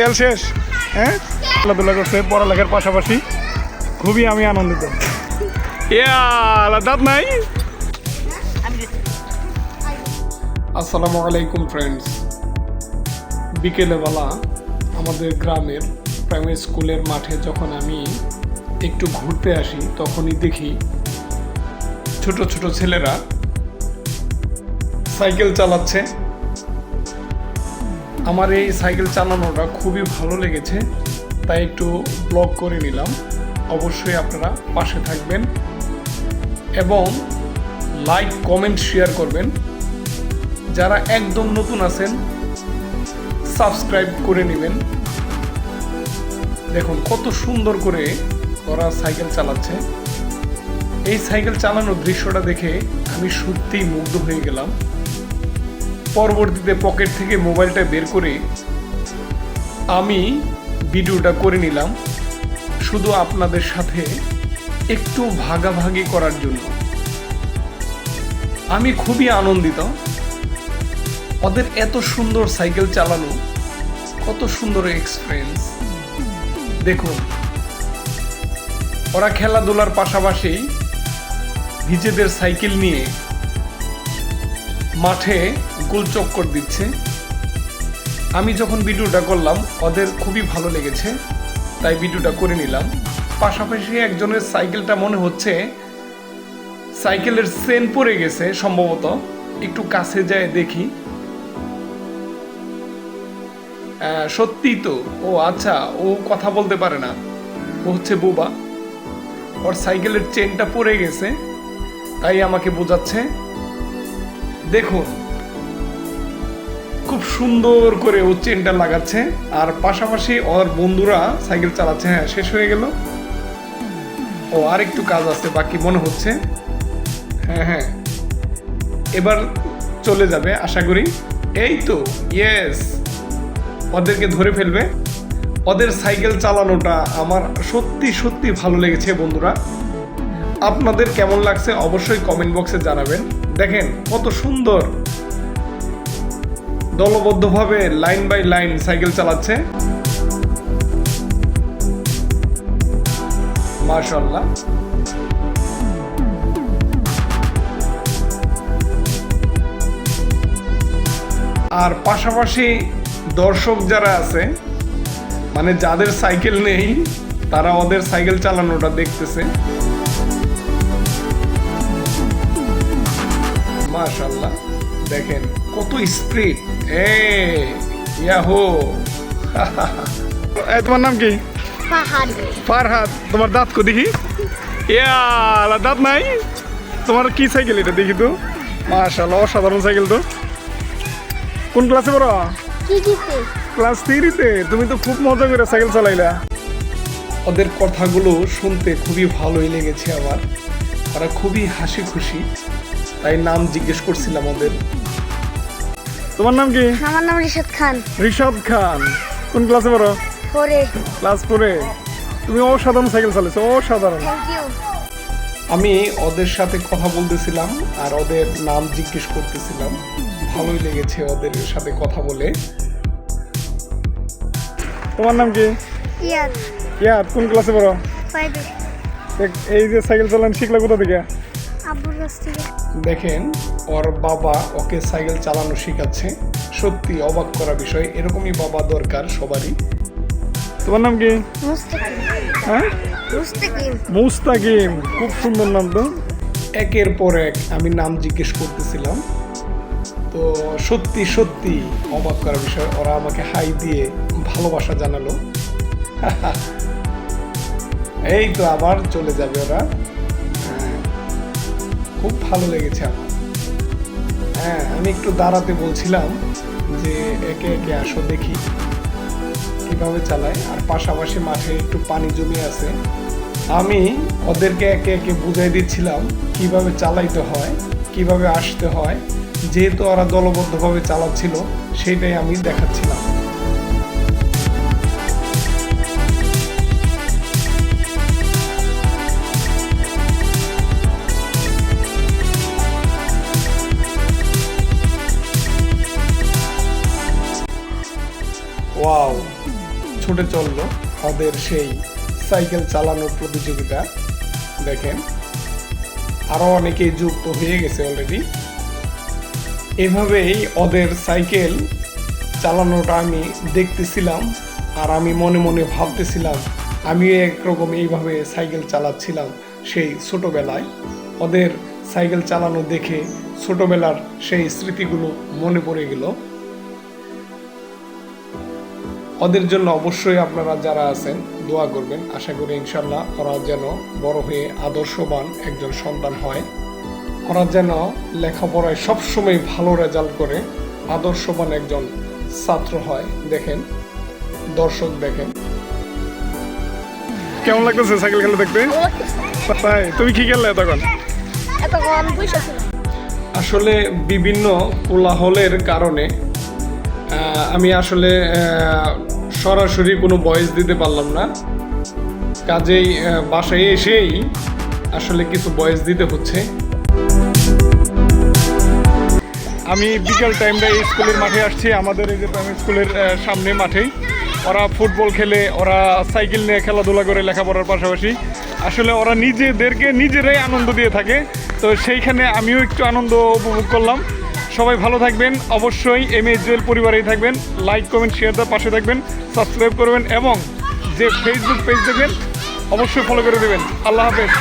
তেল শেষ হ্যাঁ? খেলাধুলা করছে, পড়ালেখার পাশাপাশি খুবই আমি আনন্দিত। দাঁত নাই? আসসালামু আলাইকুম ফ্রেন্ডস বিকেলবেলা আমাদের গ্রামের প্রাইমারি স্কুলের মাঠে যখন আমি একটু ঘুরতে আসি, তখনই দেখি ছোট ছোট ছেলেরা সাইকেল চালাচ্ছে। আমার এই সাইকেল চালানোটা খুবই ভালো লেগেছে, তাই একটু ব্লগ করে নিলাম। অবশ্যই আপনারা পাশে থাকবেন এবং লাইক, কমেন্ট, শেয়ার করবেন। যারা একদম নতুন আছেন, সাবস্ক্রাইব করে নেবেন। দেখুন কত সুন্দর করে ওরা সাইকেল চালাচ্ছে। এই সাইকেল চালানোর দৃশ্যটা দেখে আমি সত্যিই মুগ্ধ হয়ে গেলাম। পরবর্তীতে পকেট থেকে মোবাইলটা বের করে আমি ভিডিওটা করে নিলাম, শুধু আপনাদের সাথে একটু ভাগাভাগি করার জন্য। আমি খুবই আনন্দিত। ওদের এত সুন্দর সাইকেল চালানো, কত সুন্দর এক্সপিরিয়েন্স দেখুন, ওরা খেলাধুলার পাশাপাশি নিজেদের সাইকেল নিয়ে মাঠে গোলচক্কর দিচ্ছে। আমি যখন ভিডিওটা করলাম ওদের খুবই ভালো লেগেছে তাই ভিডিওটা করে নিলাম। পাশাপাশি একজনের সাইকেলটা মনে হচ্ছে সাইকেলের চেন পড়ে গেছে সম্ভবত। একটু কাছে যায় দেখি। আহ, সত্যিই তো ও আচ্ছা ও কথা বলতে পারে না। ও হচ্ছে বোবা। ওর সাইকেলের চেনটা পড়ে গেছে তাই আমাকে বোঝাচ্ছে। দেখুন খুব সুন্দর করে ও চেনটা লাগাচ্ছে। আর পাশাপাশি ওর বন্ধুরা সাইকেল চালাচ্ছে হ্যাঁ শেষ হয়ে গেল। ও আর একটু কাজ আছে, বাকি মনে হচ্ছে। হ্যাঁ হ্যাঁ। এবার চলে যাবে, আশা করি। এই তো ইয়েস ওদেরকে ধরে ফেলবে। ওদের সাইকেল চালানোটা আমার সত্যি সত্যি ভালো লেগেছে, বন্ধুরা। আপনাদের কেমন লাগছে অবশ্যই কমেন্ট বক্সে জানাবেন। দেখেন, কত সুন্দর। দলবদ্ধভাবে লাইন বাই লাইন সাইকেল চালাচ্ছে। মাশাল্লাহ আর পাশাপাশি দর্শক যারা আছে মানে যাদের সাইকেল নেই, তারা ওদের সাইকেল চালানোটা দেখতেছে। মাশাল্লাহ দেখেন কত স্পিড। এ ইয়াহো। এই তোমার নাম কি? ফারহাদ তোমার দাঁত কো দেখি। ইয়া দাঁত নাই। তোমার কি সাইকেল এটা দেখি তো? মাশাল্লাহ অসাধারণ সাইকেল তো। কোন ক্লাসে পড়ো? ক্লাস থ্রিতে তুমি তো খুব মজা করে সাইকেল চালাইলা। ওদের কথাগুলো শুনতে খুবই ভালোই লেগেছে আমার। তারা খুবই হাসি খুশি তাই নাম জিজ্ঞেস করছিলাম ওদের। তোমার নাম কি? আমার নাম রিশাদ খান। ঋষভ খান। কোন ক্লাসে পড়ো? পরে ক্লাস ফোরে। তুমি অসাধারণ সাইকেল চালিয়েছো অসাধারণ। থ্যাংক ইউ আমি ওদের সাথে কথা বলতেছিলাম আর ওদের নাম জিজ্ঞেস করতেছিলাম। ভালোই লেগেছে ওদের সাথে কথা বলে। তোমার নাম কি? ইয়ার ইয়ার কোন ক্লাসে পড়ো? ফাইভে এই যে সাইকেল চালান শিখলা কোথা থেকে? আব্বুর কাছ থেকে। দেখেন ওর বাবা ওকে সাইকেল চালানো শেখাচ্ছে। সত্যি অবাক করা বিষয় এরকমই বাবা দরকার সবারই। তোমার নাম কি? মুস্তাকিম। হ্যাঁ? মুস্তাকিম। খুব সুন্দর নাম তো। একের পর এক আমি নাম জিজ্ঞেস করতেছিলাম। তো সত্যি সত্যি অবাক করার বিষয় ওরা আমাকে হাই দিয়ে ভালোবাসা জানালো। এই তো আবার চলে যাবে ওরা। খুব ভালো লেগেছে আমার। হ্যাঁ আমি একটু দাঁড়াতে বলছিলাম যে একে একে আসো, দেখি কীভাবে চালায়। আর পাশাপাশি মাঠে একটু পানি জমে আছে। আমি ওদেরকে একে একে বুঝাই দিচ্ছিলাম কীভাবে চালাইতে হয়, কীভাবে আসতে হয়। যেহেতু ওরা দলবদ্ধভাবে চালাচ্ছিল, সেটাই আমি দেখাচ্ছিলাম। ওয়াও, ছুটে চলল ওদের সেই সাইকেল চালানোর প্রতিযোগিতা। দেখেন আরও অনেকেই যুক্ত হয়ে গেছে অলরেডি এভাবেই ওদের সাইকেল চালানোটা আমি দেখতেছিলাম আর আমি মনে মনে ভাবতেছিলাম, আমিও একরকম এইভাবে সাইকেল চালাচ্ছিলাম সেই ছোটবেলায়। ওদের সাইকেল চালানো দেখে ছোটবেলার সেই স্মৃতিগুলো মনে পড়ে গেল। ওদের জন্য অবশ্যই আপনারা যারা আছেন দোয়া করবেন। আশা করি ইনশাল্লাহ ওরা যেন বড় হয়ে আদর্শবান একজন সন্তান হয়। ওরা যেন লেখাপড়ায় সবসময় ভালো রেজাল্ট করে আদর্শবান একজন ছাত্র হয়। দেখেন দর্শক দেখেন। কেমন লাগতেছে সাইকেল খেলে দেখতে? তাই তুমি কি খেললে তখন? আসলে বিভিন্ন কোলাহলের কারণে আমি আসলে সরাসরি কোনো ভয়েস দিতে পারলাম না। কাজেই বাসায় এসেই আসলে কিছু ভয়েস দিতে হচ্ছে। আমি বিকেল টাইমটা স্কুলের মাঠে আসছি, আমাদের এই যে প্রাইমারি স্কুলের সামনে মাঠেই। ওরা ফুটবল খেলে, ওরা সাইকেল নিয়ে খেলাধুলা করে লেখাপড়ার পাশাপাশি। আসলে ওরা নিজেদেরকে নিজেরাই আনন্দ দিয়ে থাকে। তো সেইখানে আমিও একটু আনন্দ উপভোগ করলাম। সবাই ভালো থাকবেন, অবশ্যই এম এস জুয়েল পরিবারেই থাকবেন লাইক কমেন্ট শেয়ার দেওয়ার পাশে থাকবেন সাবস্ক্রাইব করবেন এবং যে ফেসবুক পেজ দেখবেন, অবশ্যই ফলো করে দেবেন। আল্লাহ হাফেজ।